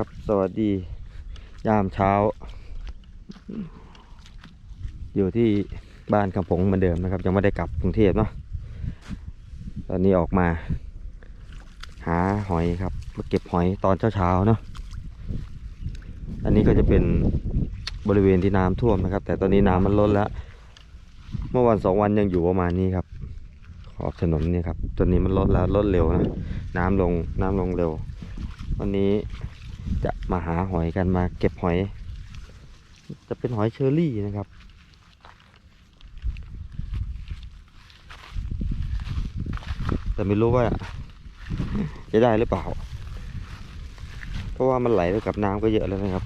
ครับสวัสดี ยามเช้า อยู่ที่บ้านคำผงเหมือนเดิมนะครับ ยังไม่ได้กลับกรุงเทพเนาะตอนนี้ออกมา หาหอยครับมาเก็บหอยตอนเช้าๆเนาะอันนี้ก็จะเป็นบริเวณที่น้ำท่วมนะครับ แต่ตอนนี้น้ำมันลดแล้ว เมื่อวันสองวันยังอยู่ประมาณนี้ครับขอบถนนนี่ครับตอนนี้มันลดแล้วลดเร็วนะน้ำลงน้ำลงเร็ว วันนี้ จะมาหาหอยกันมาเก็บหอย จะเป็นหอยเชอรี่นะครับ แต่ไม่รู้ว่า จะได้หรือเปล่า เพราะว่ามันไหลไปกับน้ำก็เยอะแล้วนะครับ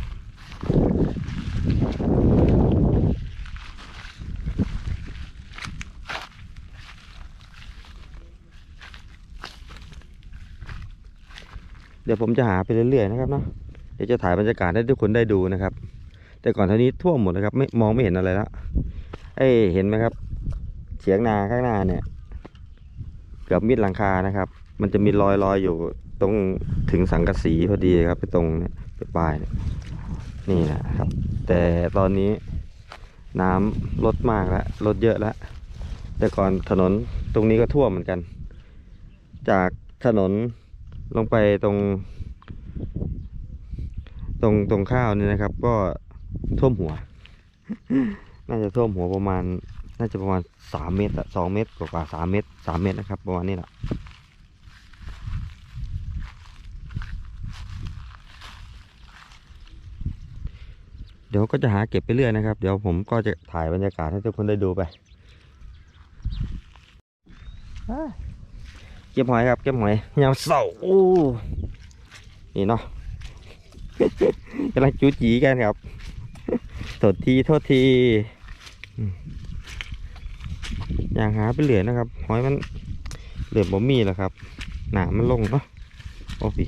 เดี๋ยวผมจะหาไปเรื่อยๆนะครับเนาะเดี๋ยวจะถ่ายบรรยากาศให้ทุกคนได้ดูนะครับ แต่ก่อนเท่านี้ท่วมหมดเลยครับไม่มองไม่เห็นอะไรแล้วเอ้ยเห็นไหมครับเฉียงนาข้างหน้าเนี่ย เกือบมิดหลังคานะครับ มันจะมีรอยรอยอยู่ตรงถึงสังกะสีพอดีครับ ไปตรงเนี่ยไปปลายเนี่ยนี่นะครับ แต่ตอนนี้น้ำลดมากแล้วลดเยอะแล้ว แต่ก่อนถนนตรงนี้ก็ท่วมเหมือนกัน จากถนน ลงไปตรง ตรงตรงข้าวนี่นะครับ ก็ท่วมหัว น่าจะท่วมหัวประมาณ น่าจะประมาณสามเมตรสองเมตรกว่าสามเมตรสามเมตรนะครับ ประมาณนี้แหละเดี๋ยวก็จะหาเก็บไปเรื่อยนะครับ เดี๋ยวผมก็จะถ่ายบรรยากาศให้ทุกคนได้ดูไป เก็บหอยครับเก็บหอยยามเสาโอ้นี่เนาะกำลังจูจีกันครับโทษทีโทษทีอย่างหาไปเหลือนะครับ หอยมันเหลือบ่มีแล้วครับ หนามันลงเนาะโอ้พี่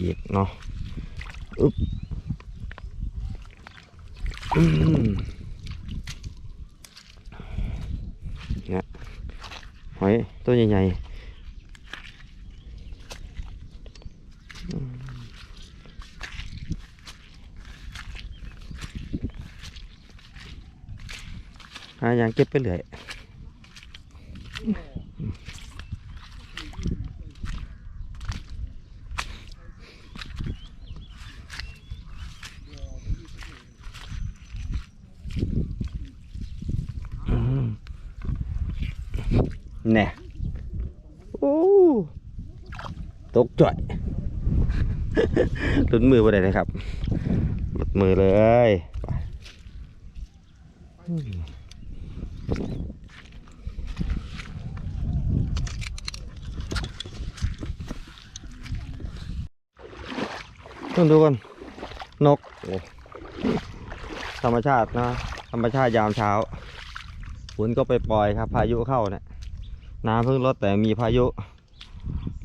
อีกเนาะอึ๊บอืมเนี่ยห อยตัวใหญ่ๆหาอย่างเก็บไปเรื่อยอืม แน่โอ้ตกจ่อยหลุดมือไปเลยนะครับหลุดมือเลยไปอืมต้องดูกันนกโอ้ธรรมชาตินะ ธรรมชาติยามเช้าฝนก็ไปปล่อยครับ พายุเข้าเนะี่ย น้ำเพิ่งลดแต่มีพายุ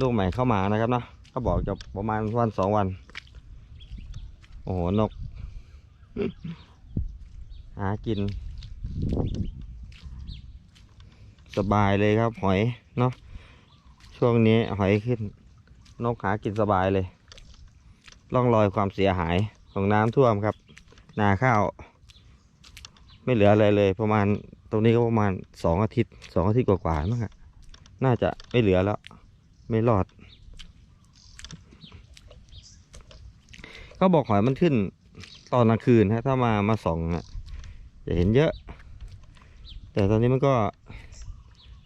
ลูกใหม่เข้ามานะครับนะเขาบอกจะประมาณวันสองวัน โอ้โห นก หากิน สบายเลยครับหอยเนาะช่วงนี้หอยขึ้น นกหากินสบายเลยร่องรอยความเสียหายของน้ำท่วมครับ นาข้าว ไม่เหลืออะไรเลย ประมาณตรงนี้ก็ประมาณสองอาทิตย์สองอาทิตย์กว่าๆมั้งอะ น่าจะไม่เหลือแล้ว ไม่รอดเขาบอกหอยมันขึ้นตอนกลางคืนฮะ ถ้ามามาส่องอะจะเห็นเยอะ แต่ตอนนี้มันก็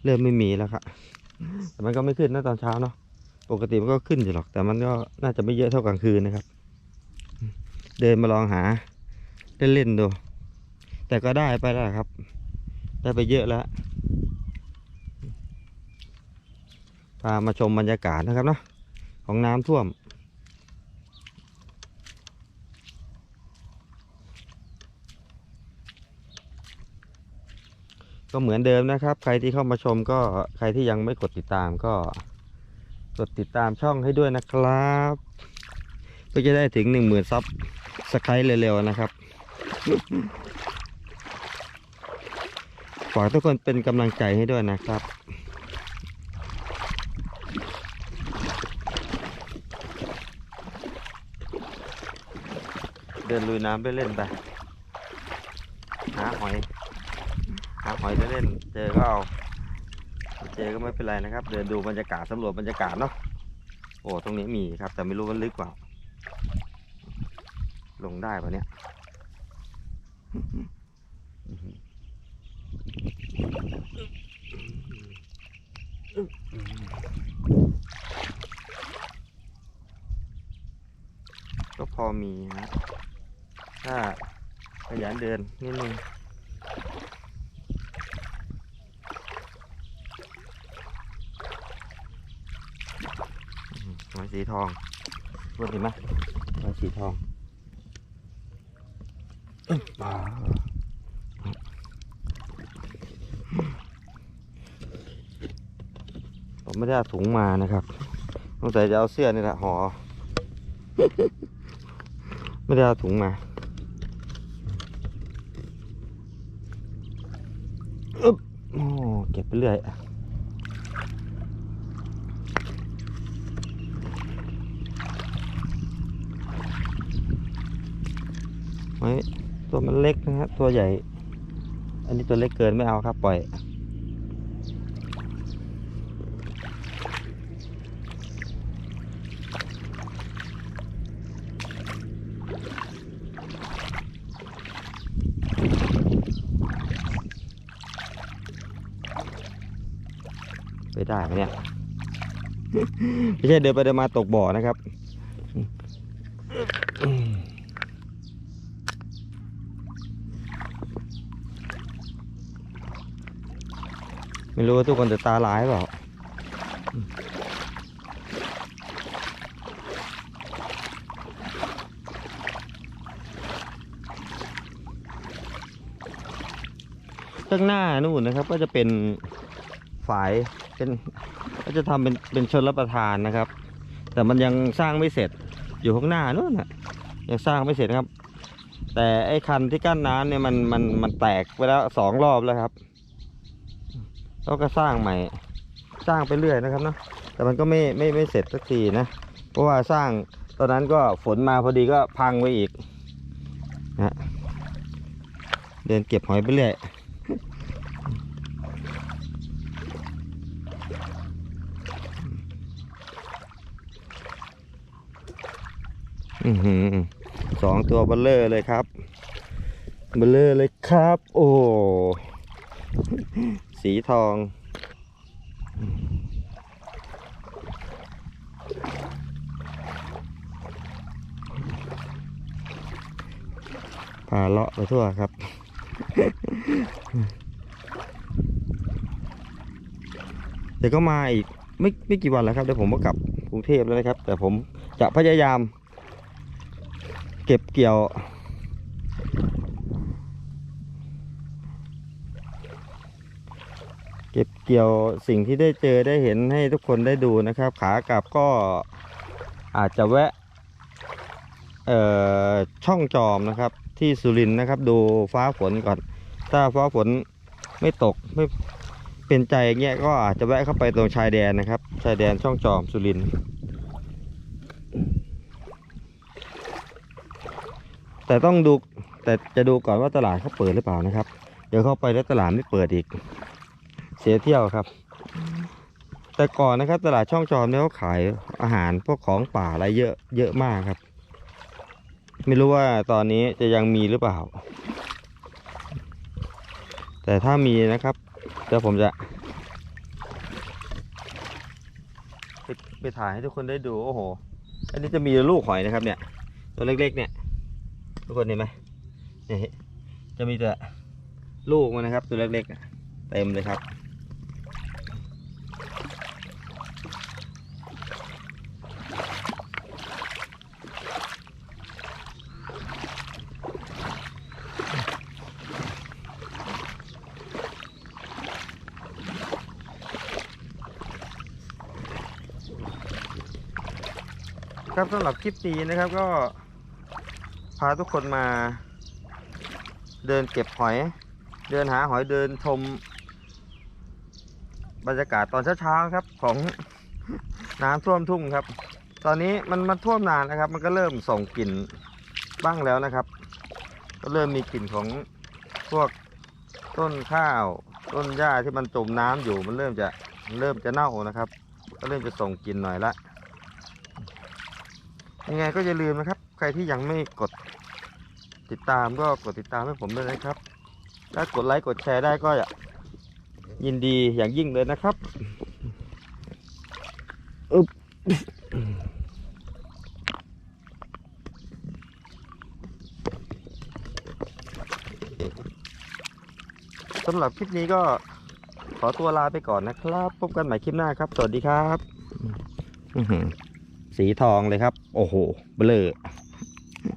เริ่มไม่มีแล้วครับแต่มันก็ไม่ขึ้นนะตอนเช้าเนาะปกติมันก็ขึ้นอยู่หรอก แต่มันก็น่าจะไม่เยอะเท่ากลางคืนนะครับ เดินมาลองหาเล่นๆดู แต่ก็ได้ไปแล้วครับ ได้ไปเยอะแล้ว พามาชมบรรยากาศนะครับเนาะของน้ำท่วม ก็เหมือนเดิมนะครับ ใครที่เข้ามาชมก็ใครที่ยังไม่กดติดตามก็กดติดตามช่องให้ด้วยนะครับเพื่อจะได้ถึงหนึ่งหมื่นซับสไครต์เร็วๆนะครับฝากทุกคนเป็นกำลังใจให้ด้วยนะครับ ดินลุยน้ำไปเล่นไป หาหอย หาหอยไปเล่น เจอก็เอาเจอก็ไม่เป็นไรนะครับ เดินดูบรรยากาศสำรวจบรรยากาศเนาะ โอ้ ตรงนี้มีครับ แต่ไม่รู้ว่าลึกเปล่า ลงได้ปะเนี่ยก็พอมีนะ ถ้าขยันเดินนิดนึงอืมไม้สีทองรถเห็นไหมไม้สีทองอึ๊บอ่าผมไม่ได้ถุงมานะครับสงสัยจะเอาเสื้อนี่แหละห่อ ไม่ได้เอาถุงมา อึ๊บโอ้เก็บไปเรื่อยไว้ตัวมันเล็กนะฮะตัวใหญ่ อันนี้ตัวเล็กเกินไม่เอาครับปล่อย ได้ไหมเนี่ย ไม่ใช่เดินไปเดินมาตกบ่อนะครับไม่รู้ว่าทุกคนจะตาลายเปล่าข้างหน้านู่นนะครับ ก็จะเป็นฝาย เป็นก็จะทำเป็นเป็นชนรับประทานนะครับ แต่มันยังสร้างไม่เสร็จอยู่ข้างหน้านู่นนะยังสร้างไม่เสร็จครับ แต่ไอ้คันที่กั้นน้ำเนี่ยมันมันมันแตกไปแล้วสองรอบแล้วครับแล้วก็สร้างใหม่สร้างไปเรื่อยนะครับเนาะแต่มันก็ไม่ไม่ไม่เสร็จสักทีนะเพราะว่าสร้างตอนนั้นก็ฝนมาพอดีก็พังไปอีกนะเดินเก็บหอยไปเรื่อย อือหือสองตัวเบลเลอร์เลยครับเบลเลอร์เลยครับ โอ้สีทองพาเลาะไปทั่วครับเดี๋ยวก็มาอีกไม่ไม่กี่วันแล้วครับเดี๋ยวผมก็กลับกรุงเทพแล้วนะครับ แต่ผมจะพยายาม เก็บเกี่ยวเก็บเกี่ยวสิ่งที่ได้เจอได้เห็นให้ทุกคนได้ดูนะครับ ขากลับก็อาจจะแวะเอ่อช่องจอมนะครับ ที่สุรินนะครับ ดูฟ้าฝนก่อน ถ้าฟ้าฝนไม่ตกไม่เป็นใจอย่างเงี้ยก็อาจจะแวะเข้าไปตรงชายแดนนะครับ ชายแดนช่องจอมสุรินทร์ แต่ต้องดูแต่จะดูก่อนว่าตลาดเขาเปิดหรือเปล่านะครับ เดี๋ยวเข้าไปแล้วตลาดไม่เปิดอีก เสียเที่ยวครับ แต่ก่อนนะครับ ตลาดช่องจอมเนี่ยเขาขายอาหารพวกของป่าอะไรเยอะเยอะมากครับ ไม่รู้ว่าตอนนี้จะยังมีหรือเปล่า แต่ถ้ามีนะครับเดี๋ยวผมจะไปถ่ายให้ทุกคนได้ดูโอ้โห อันนี้จะมีลูกหอยนะครับเนี่ย ตัวเล็กๆเนี่ย ทุกคนเห็นไหมเนี่ยจะมีแต่ลูกมันนะครับ ตัวเล็กๆ เต็มเลยครับ ครับสำหรับคลิปนี้นะครับก็ พาทุกคนมาเดินเก็บหอย เดินหาหอยเดินชมบรรยากาศตอนเช้าๆครับของน้ำท่วมทุ่งครับ ตอนนี้มันมันท่วมนานนะครับ มันก็เริ่มส่งกลิ่นบ้างแล้วนะครับ ก็เริ่มมีกลิ่นของพวกต้นข้าว ต้นหญ้าที่มันจมน้ำอยู่มันเริ่มจะเริ่มจะเน่านะครับ ก็เริ่มจะส่งกลิ่นหน่อยละยังไงก็อย่าลืมนะครับ ใครที่ยังไม่กดติดตามก็กดติดตามให้ผมด้วยนะครับ ถ้ากดไลค์กดแชร์ได้ก็ยินดีอย่างยิ่งเลยนะครับอึบสำหรับคลิปนี้ก็ขอตัวลาไปก่อนนะครับ พบกันใหม่คลิปหน้าครับ สวัสดีครับ สีทองเลยครับ โอ้โห เบลอ